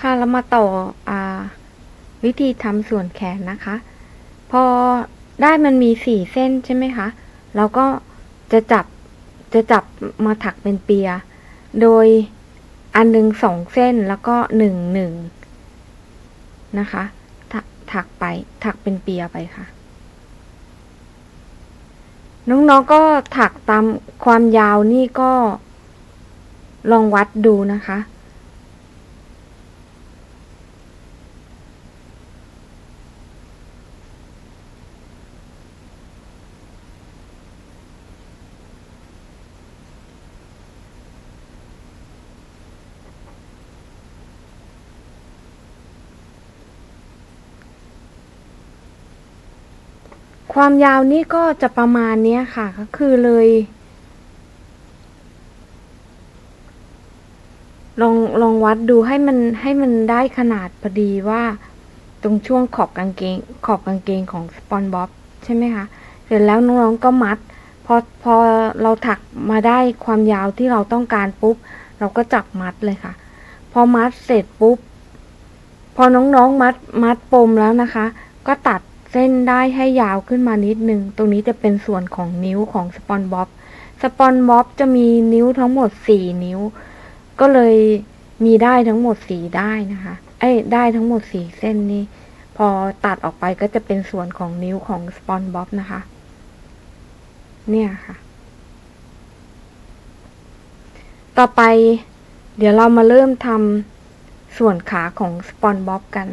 ค่ะเรามาต่ออาวิธีทำส่วนแขนนะคะ พอได้มันมีสี่เส้นใช่ไหมคะเราก็จะจับจะจับมาถักเป็นเปีย โดยอันหนึ่งสองเส้นแล้วก็หนึ่งหนึ่งนะคะถถักไปถักเป็นเปียไปค่ะ น้องๆก็ถักตามความยาวนี่ก็ลองวัดดูนะคะ ความยาวนี่ก็จะประมาณนี้ค่ะ ก็คือเลย ลองลองวัดดูให้มันให้มันได้ขนาดพอดีว่า ตรงช่วงขอบกางเกง ขอบกางเกงของสปอนบ๊อบใช่ไหมคะ เสร็จแล้วน้องๆก็มัด พอพอเราถักมาได้ความยาวที่เราต้องการปุ๊บ เราก็จับมัดเลยค่ะ พอมัดเสร็จปุ๊บ พอน้องๆมัดมัดปมแล้วนะคะ ก็ตัด เส้นได้ให้ยาวขึ้นมานิดนึง ตรงนี้จะเป็นส่วนของนิ้วของสปอนบ๊อบ สปอนบ๊อบจะมีนิ้วทั้งหมดสี่นิ้ว ก็เลยมีได้ทั้งหมดสี่ได้นะคะ เอ้ยได้ทั้งหมดสี่เส้นนี้ พอตัดออกไปก็จะเป็นส่วนของนิ้วของสปอนบ๊อบนะคะ เนี่ยค่ะ ต่อไปเดี๋ยวเรามาเริ่มทำส่วนขาของสปอนบ๊อบกัน